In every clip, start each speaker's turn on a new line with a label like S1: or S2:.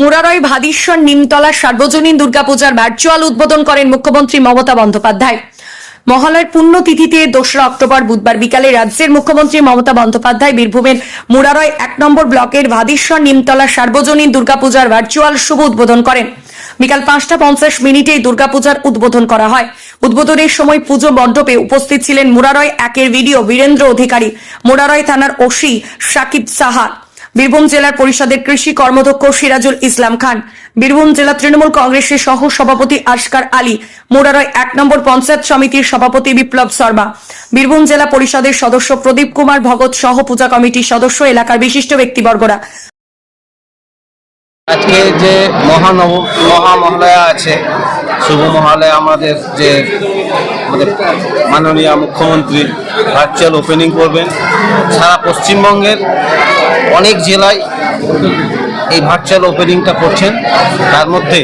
S1: মুরারই ভাদিশ্বর নিমতলা সার্বজনীন দুর্গাপূজার ভার্চুয়াল উদ্বোধন করেন মুখ্যমন্ত্রী মমতা বন্দ্যোপাধ্যায়। মহালয়ের পুণ্যতিথিতে দোসরা অক্টোবর বুধবার বিকালে রাজ্যের মুখ্যমন্ত্রী মমতা বন্দ্যোপাধ্যায় বীরভূমের মুরারয় এক নম্বর ব্লকের ভাদিশ্বর নিমতলা সার্বজনীন দুর্গাপূজার ভার্চুয়াল শুভ উদ্বোধন করেন। বিকাল পাঁচটা পঞ্চাশ মিনিটে দুর্গাপূজার উদ্বোধন করা হয়। উদ্বোধনের সময় পুজো মণ্ডপে উপস্থিত ছিলেন মুরারয় একের ভিডিও বীরেন্দ্র অধিকারী মুরারয় থানার ওসি সাকিব সাহা। বীরভূম জেলার পরিষদের কৃষি কর্মদক্ষ সিরাজুল ইসলাম খান। বীরভূম জেলা তৃণমূল কংগ্রেসের সহ সভাপতি আশকার আলী, মোরারয় এক নম্বর পঞ্চায়েত সমিতির সভাপতি বিপ্লব শর্মা। বীরভূম জেলা পরিষদের সদস্য প্রদীপ কুমার ভগত সহ পূজা কমিটির সদস্য এলাকার বিশিষ্ট ব্যক্তিবর্গরা।
S2: আজকে যে মহানব মহামহালয়া আছে, শুভ মহালয়া আমাদের যে আমাদের মাননীয় মুখ্যমন্ত্রী ভার্চুয়াল ওপেনিং করবেন। সারা পশ্চিমবঙ্গের অনেক জেলায় এই ভার্চুয়াল ওপেনিংটা করছেন। তার মধ্যে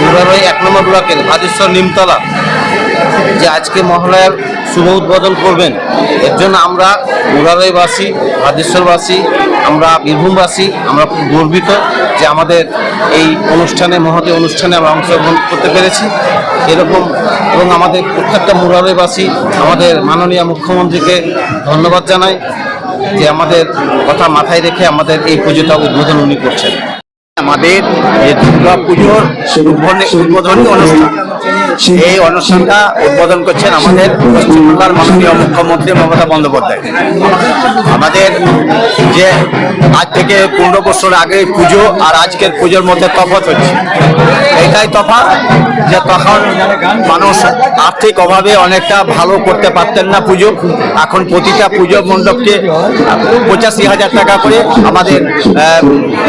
S2: মুরারই এক নম্বর ব্লকের ভাদেশ্বর নিমতলা, যে আজকে মহালয়ার শুভ উদ্বোধন করবেন। এর জন্য আমরা মুরারইবাসী ভাদেশ্বরবাসী আমরা বীরভূমবাসী, আমরা খুব গর্বিত যে আমাদের এই অনুষ্ঠানে, মহতে অনুষ্ঠানে আমরা অংশগ্রহণ করতে পেরেছি। এরকম এবং আমাদের প্রত্যেকটা মুরারেবাসী আমাদের মাননীয় মুখ্যমন্ত্রীকে ধন্যবাদ জানাই যে আমাদের কথা মাথায় রেখে আমাদের এই পুজোটা উদ্বোধন উনি করছেন।
S3: আমাদের যে দুর্গা পুজোর উদ্বোধনী অনুষ্ঠান। এই অনুষ্ঠানটা উদ্বোধন করছেন আমাদের পশ্চিমবাংলার মাননীয় মুখ্যমন্ত্রী মমতা বন্দ্যোপাধ্যায়। আমাদের যে আজ থেকে পনেরো বছর আগে পুজো আর আজকের পুজোর মধ্যে তফাৎ হচ্ছে। এটাই তফাৎ যে তখন মানুষ আর্থিক অভাবে অনেকটা ভালো করতে পারতেন না পুজো। এখন প্রতিটা পুজো মণ্ডপকে পঁচাশি হাজার টাকা করে আমাদের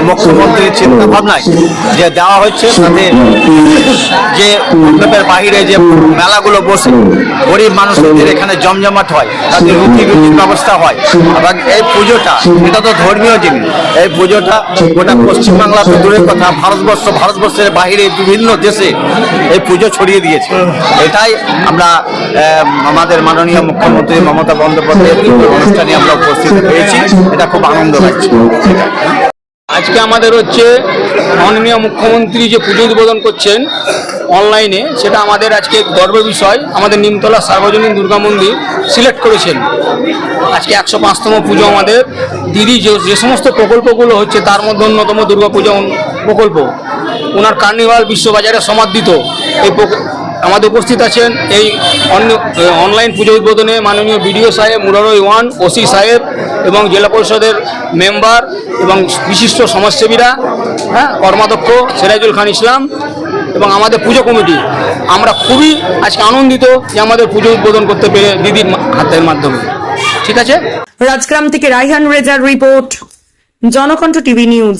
S3: মুখ্যমন্ত্রীর চিন্তা ভাবনায় যে দেওয়া হচ্ছে তাতে যে মণ্ডপের বাইরে যে মেলাগুলো বসে, গরিব মানুষদের এখানে জমজমাট হয় তাদের রুটি ব্যবস্থা হয়। এবং এই পুজোটা, এটা তো ধর্মীয় জিনিস। এই পুজোটা গোটা পশ্চিমবাংলা তো দূরের কথা, ভারতবর্ষ, ভারতবর্ষের বাইরে বিভিন্ন দেশে এই পুজো ছড়িয়ে দিয়েছে। এটাই আমরা আমাদের মাননীয় মুখ্যমন্ত্রী মমতা বন্দ্যোপাধ্যায়ের অনুষ্ঠানে আমরা উপস্থিত হয়েছি। এটা খুব আনন্দ লাগছে।
S4: আজকে আমাদের হচ্ছে মাননীয় মুখ্যমন্ত্রী যে পুজো উদ্বোধন করছেন অনলাইনে, সেটা আমাদের আজকে গর্ব বিষয়। আমাদের নিমতলা সার্বজনীন দুর্গা মন্দির সিলেক্ট করেছেন। আজকে একশো পাঁচতম পুজো আমাদের। দিদি যে যে সমস্ত প্রকল্পগুলো হচ্ছে, তার মধ্যে অন্যতম দুর্গা পূজা প্রকল্প। ওনার কার্নিভাল বিশ্ববাজারে সমাদৃত। এই আমাদের উপস্থিত আছেন এই অনলাইন পুজো উদ্বোধনে মাননীয় বিডিও সাহেব মুরারই ওয়ান, ওসি সাহেব এবং জেলা পরিষদের মেম্বার এবং বিশিষ্ট সমাজসেবীরা হ্যাঁ কর্মাধ্যক্ষ সিরাজুল খান ইসলাম এবং আমাদের পুজো কমিটি। আমরা খুবই আজকে আনন্দিত যে আমাদের পুজো উদ্বোধন করতে পেরে দিদির হাতের মাধ্যমে। ঠিক আছে?
S1: রাজগ্রাম থেকে রাইহান রেজার রিপোর্ট, জনকণ্ঠ টিভি নিউজ।